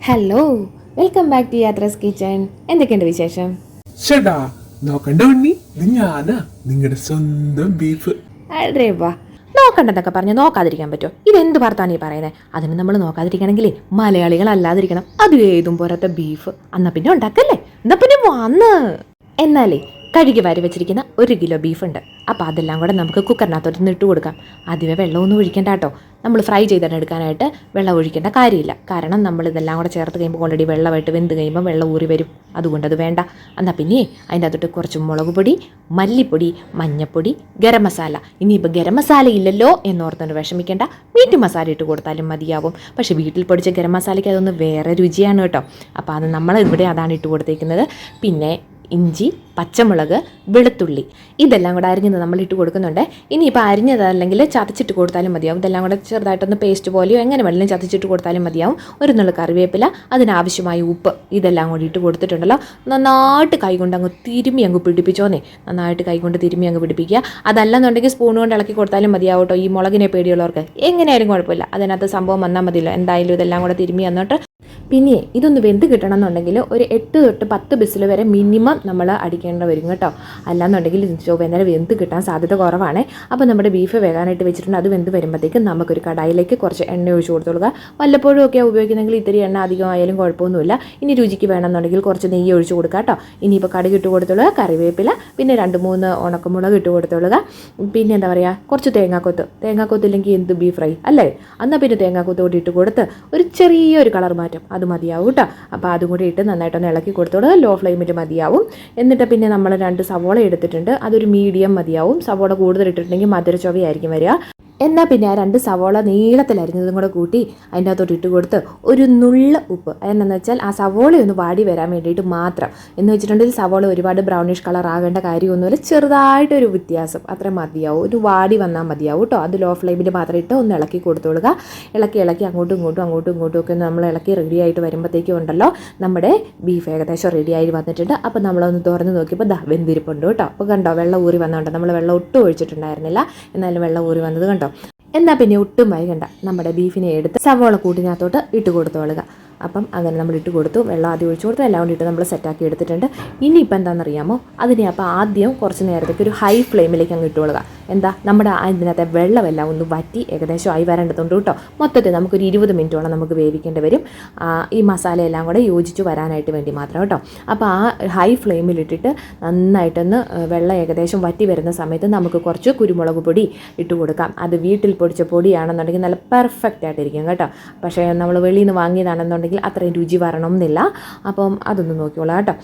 Hello welcome back to Yathra's kitchen എന്തൊക്കെയുണ്ട് വിശേഷം? ചേട്ടാ നോക്കണ്ട ഉണ്ണി? ഇത് ഞാനാ നിങ്ങളുടെ സ്വന്തം ബീഫ് അടേ വാ. നോക്കണ്ടെന്നൊക്കെ പറഞ്ഞ് നോക്കാതിരിക്കാൻ പറ്റുമോ ഇതെന്ത് ഭർത്താനീ പറയുന്നത് അതിന് നമ്മൾ നോക്കാതിരിക്കണമെങ്കിൽ മലയാളികൾ അല്ലാതിരിക്കണം അത് ഏതും പോരാത്ത ബീഫ് എന്നാ പിന്നെ ഉണ്ടാക്കല്ലേ? എന്നാ പിന്നെ വന്ന്. എന്നാലേ കഴുകി വാരി വെച്ചിരിക്കുന്ന ഒരു കിലോ ബീഫുണ്ട്. അപ്പോൾ അതെല്ലാം കൂടെ നമുക്ക് കുക്കറിനകത്തോട്ട് ഇട്ട് കൊടുക്കാം. ആദ്യമേ വെള്ളമൊന്നും ഒഴിക്കേണ്ട കേട്ടോ. നമ്മൾ ഫ്രൈ ചെയ്തിട്ട് എടുക്കാനായിട്ട് വെള്ളം ഒഴിക്കേണ്ട കാര്യമില്ല. കാരണം നമ്മൾ ഇതെല്ലാം കൂടെ ചേർത്ത് കഴിയുമ്പോൾ ഓൾറെഡി വെള്ളമായിട്ട് വെന്ത് കഴിയുമ്പോൾ വെള്ളം ഊറി വരും. അതുകൊണ്ട് അത് വേണ്ട. എന്നാൽ പിന്നെ അതിന്റെ അകത്തോട്ട് കുറച്ച് മുളക് പൊടി മല്ലിപ്പൊടി മഞ്ഞപ്പൊടി ഗരം മസാല. ഇനിയിപ്പോൾ ഗരം മസാല ഇല്ലല്ലോ എന്നോർത്തുകൊണ്ട് വിഷമിക്കേണ്ട. മീറ്റ് മസാല ഇട്ട് കൊടുത്താലും മതിയാവും. പക്ഷേ വീട്ടിൽ പൊടിച്ച ഗരം മസാലയ്ക്ക് അതൊന്ന് വേറെ രുചിയാണ് കേട്ടോ. അപ്പോൾ അത് നമ്മൾ ഇവിടെ അതാണ് ഇട്ട് കൊടുത്തേക്കുന്നത്. പിന്നെ ഇഞ്ചി പച്ചമുളക് വെളുത്തുള്ളി. ഇതെല്ലാം കൂടെ അരിഞ്ഞത് നമ്മൾ ഇട്ട് കൊടുക്കുന്നുണ്ട് ഇനിയിപ്പോൾ അരിഞ്ഞതല്ലെങ്കിൽ ചതച്ചിട്ട് കൊടുത്താലും മതിയാവും. ഇതെല്ലാം കൂടെ ചെറുതായിട്ടൊന്ന് പേസ്റ്റ് പോലെയോ എങ്ങനെ വേണമെങ്കിലും ചതച്ചിട്ട് കൊടുത്താലും മതിയാവും. ഒരു നുള്ള കറിവേപ്പില അതിനാവശ്യമായ ഉപ്പ് ഇതെല്ലാം കൂടി ഇട്ട് കൊടുത്തിട്ടുണ്ടല്ലോ. നന്നായിട്ട് കൈകൊണ്ട് അങ്ങ് തിരുമ്മി അങ്ങ് പിടിപ്പിച്ചോന്നേ. നന്നായിട്ട് കൈകൊണ്ട് തിരുമ്മി അങ്ങ് പിടിപ്പിക്കുക. അതല്ലെന്നുണ്ടെങ്കിൽ സ്പൂൺ കൊണ്ട് ഇളക്കി കൊടുത്താലും മതിയാവട്ടോ. ഈ മുളകിനെ പേടിയുള്ളവർക്ക് എങ്ങനെയായാലും കുഴപ്പമില്ല. അതിനകത്ത് സംഭവം വന്നാൽ മതിയല്ലോ. എന്തായാലും ഇതെല്ലാം കൂടെ തിരുമ്മി എന്നിട്ട് പിന്നെ ഇതൊന്ന് വെന്ത് കിട്ടണം എന്നുണ്ടെങ്കിൽ ഒരു എട്ട് തൊട്ട് പത്ത് ബിസിൽ വരെ മിനിമം നമ്മൾ അടിക്കേണ്ടി വരും കേട്ടോ. അല്ലാന്നുണ്ടെങ്കിൽ ചൊവ്വേനേരം വെന്ത് കിട്ടാൻ സാധ്യത കുറവാണ്. അപ്പോൾ നമ്മുടെ ബീഫ് വേകാനായിട്ട് വെച്ചിട്ടുണ്ട്. അത് വെന്ത് വരുമ്പോഴത്തേക്കും നമുക്കൊരു കടായിലേക്ക് കുറച്ച് എണ്ണ ഒഴിച്ച് കൊടുത്തോളുക. വല്ലപ്പോഴും ഒക്കെ ഉപയോഗിക്കുന്നെങ്കിൽ ഇത്തിരി എണ്ണ അധികമായാലും കുഴപ്പമൊന്നുമില്ല. ഇനി രുചിക്ക് വേണമെന്നുണ്ടെങ്കിൽ കുറച്ച് നെയ്യ് ഒഴിച്ച് കൊടുക്കുക കേട്ടോ. ഇനിയിപ്പോൾ കടുക് ഇട്ട് കൊടുത്തോളുക കറിവേപ്പില പിന്നെ രണ്ട് മൂന്ന് ഉണക്കമുളക് ഇട്ട് കൊടുത്തോളുക. പിന്നെ എന്താ പറയുക? കുറച്ച് തേങ്ങാക്കൊത്ത്. തേങ്ങാക്കൊത്ത് ഇല്ലെങ്കിൽ എന്ത് ബീഫ് ഫ്രൈ അല്ലേ? എന്നാൽ പിന്നെ തേങ്ങാക്കൊത്ത് കൂടി ഇട്ട് കൊടുത്ത് ഒരു ചെറിയൊരു കളർ മാറ്റം. അത് മതിയാവും കേട്ടോ അപ്പോൾ അതും കൂടി ഇട്ട് നന്നായിട്ടൊന്ന് ഇളക്കി കൊടുത്തോളൂ. ലോ ഫ്ലെയിമിൽ മതിയാവും. എന്നിട്ട് പിന്നെ നമ്മൾ രണ്ട് സവോള എടുത്തിട്ടുണ്ട്. അതൊരു മീഡിയം മതിയാവും. സവോള കൂടുതൽ ഇട്ടിട്ടുണ്ടെങ്കിൽ മധുര ചൊവയായിരിക്കും വരിക. എന്നാൽ പിന്നെ ആ രണ്ട് സവോള നീളത്തിൽ അരിഞ്ഞതും കൂടെ കൂട്ടി അതിന്റെ അകത്തോട്ട് ഇട്ട് കൊടുത്ത് ഒരു നുള്ള ഉപ്പ്. അതെന്നു വെച്ചാൽ ആ സവോള ഒന്ന് വാടി വരാൻ വേണ്ടിയിട്ട് മാത്രം. എന്ന് വെച്ചിട്ടുണ്ടെങ്കിൽ സവോള ഒരുപാട് ബ്രൗണിഷ് കളർ ആകേണ്ട കാര്യമൊന്നുമില്ല. ചെറുതായിട്ടൊരു വ്യത്യാസം. അത്ര മതിയാവും. ഒരു വാടി വന്നാൽ മതിയാവും കേട്ടോ അത് ലോ ഫ്ലെയിമിൽ മാത്രം ഇട്ട് ഒന്ന് ഇളക്കി കൊടുത്തോളുക. ഇളക്കി ഇളക്കി അങ്ങോട്ടും ഇങ്ങോട്ടും അങ്ങോട്ടും ഇങ്ങോട്ടും ഒക്കെ നമ്മൾ ഇളക്കി റെഡി ആയിട്ട് വരുമ്പോഴത്തേക്കും ഉണ്ടല്ലോ. നമ്മുടെ ബീഫ് ഏകദേശം റെഡി ആയി വന്നിട്ടുണ്ട്. അപ്പോൾ നമ്മളൊന്ന് തുറന്ന് നോക്കിയപ്പോൾ ദാ വെന്തിരിപ്പുണ്ട് കേട്ടോ അപ്പോൾ കണ്ടോ വെള്ളം ഊറി വന്നുകൊണ്ട് നമ്മൾ വെള്ളം ഒട്ടും ഒഴിച്ചിട്ടുണ്ടായിരുന്നില്ല. എന്നാലും വെള്ളം ഊറി വന്നത് കണ്ടോ? എന്നാൽ പിന്നെ ഒട്ടും വൈകണ്ട. നമ്മുടെ ബീഫിനെ എടുത്ത് സവോള കൂട്ടിനകത്തോട്ട് ഇട്ട് കൊടുത്തോളുക. അപ്പം അങ്ങനെ നമ്മൾ ഇട്ട് കൊടുത്തു. വെള്ളം ആദ്യം ഒഴിച്ചു കൊടുത്തു. എല്ലാം കൂടി ഇട്ട് നമ്മൾ സെറ്റാക്കി എടുത്തിട്ടുണ്ട്. ഇനിയിപ്പോൾ എന്താണെന്നറിയാമോ? അതിനെ അപ്പോൾ ആദ്യം കുറച്ച് നേരത്തേക്ക് ഒരു ഹൈ ഫ്ലെയിമിലേക്ക് അങ്ങ് ഇട്ടുകൊള്ളുക. എന്താ? നമ്മുടെ ഇതിനകത്തെ വെള്ളമെല്ലാം ഒന്ന് വറ്റി ഏകദേശം ആയി വരേണ്ടതുണ്ട് കേട്ടോ. മൊത്തത്തിൽ നമുക്കൊരു ഇരുപത് മിനിറ്റോളം നമുക്ക് വേവിക്കേണ്ടി വരും. ഈ മസാലയെല്ലാം കൂടെ യോജിച്ച് വരാനായിട്ട് വേണ്ടി മാത്രം കേട്ടോ. അപ്പോൾ ആ ഹൈ ഫ്ലെയിമിലിട്ടിട്ട് നന്നായിട്ടൊന്ന് വെള്ളം ഏകദേശം വറ്റി വരുന്ന സമയത്ത് നമുക്ക് കുറച്ച് കുരുമുളക് പൊടി ഇട്ട് കൊടുക്കാം. അത് വീട്ടിൽ പൊടിച്ച പൊടിയാണെന്നുണ്ടെങ്കിൽ നല്ല പെർഫെക്റ്റ് ആയിട്ടിരിക്കും കേട്ടോ. പക്ഷേ നമ്മൾ വെളിയിൽ നിന്ന് വാങ്ങിയതാണെന്നുണ്ടെങ്കിൽ അത്രയും രുചി വരണം എന്നില്ല അപ്പം അതൊന്ന് നോക്കിക്കോളാം കേട്ടോ.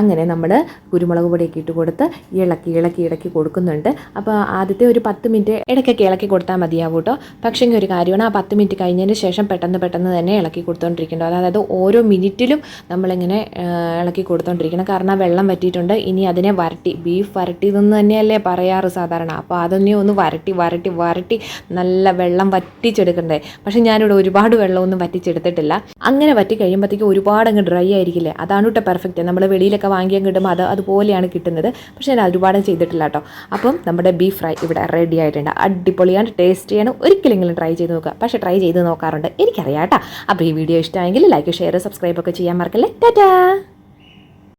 അങ്ങനെ നമ്മൾ കുരുമുളക് പൊടിയൊക്കെ ഇട്ട് കൊടുത്ത് ഇളക്കി ഇളക്കി ഇളക്കി കൊടുക്കുന്നുണ്ട്. അപ്പോൾ ആദ്യത്തെ ഒരു പത്ത് മിനിറ്റ് ഇടയ്ക്കൊക്കെ ഇളക്കി കൊടുത്താൽ മതിയാവും കേട്ടോ. പക്ഷേ ഒരു കാര്യമാണ് ആ പത്ത് മിനിറ്റ് കഴിഞ്ഞതിന് ശേഷം പെട്ടെന്ന് പെട്ടെന്ന് തന്നെ ഇളക്കി കൊടുത്തുകൊണ്ടിരിക്കേണ്ടത് അതായത് ഓരോ മിനിറ്റിലും നമ്മളിങ്ങനെ ഇളക്കി കൊടുത്തുകൊണ്ടിരിക്കണം കാരണം ആ വെള്ളം വറ്റിയിട്ടുണ്ട്. ഇനി അതിനെ വരട്ടി ബീഫ് വരട്ടിയതെന്ന് തന്നെയല്ലേ പറയാറ് സാധാരണ. അപ്പോൾ അതൊന്നെ ഒന്ന് വരട്ടി വരട്ടി വരട്ടി നല്ല വെള്ളം വറ്റിച്ചെടുക്കണ്ടേ. പക്ഷേ ഞാനിവിടെ ഒരുപാട് വെള്ളമൊന്നും വറ്റിച്ചെടുത്തിട്ടില്ല. അങ്ങനെ വറ്റി കഴിയുമ്പോഴത്തേക്കും ഒരുപാട് അങ്ങ് ഡ്രൈ ആയിരിക്കില്ലേ? അതാണ് കേട്ടോ പെർഫെക്റ്റ് നമ്മൾ വെളിയിലൊക്കെ വാങ്ങിയാൽ കിട്ടുമ്പോൾ അത് അതുപോലെയാണ് കിട്ടുന്നത്. പക്ഷേ ഞാൻ ഒരുപാട് ചെയ്തിട്ടില്ല കേട്ടോ. അപ്പം നമ്മുടെ ബീഫ് ഫ്രൈ ഇവിടെ റെഡി ആയിട്ടുണ്ട്. അടിപൊളിയാണ് ടേസ്റ്റിയാണ് ഒരിക്കലെങ്കിലും ട്രൈ ചെയ്ത് നോക്കുക. പക്ഷേ ട്രൈ ചെയ്ത് നോക്കാറുണ്ട്. എനിക്കറിയാം കേട്ടോ. അപ്പോൾ ഈ വീഡിയോ ഇഷ്ടമായെങ്കിൽ ലൈക്ക് ഷെയർ സബ്സ്ക്രൈബ് ഒക്കെ ചെയ്യാൻ മറക്കല്ലേ? ടാറ്റാ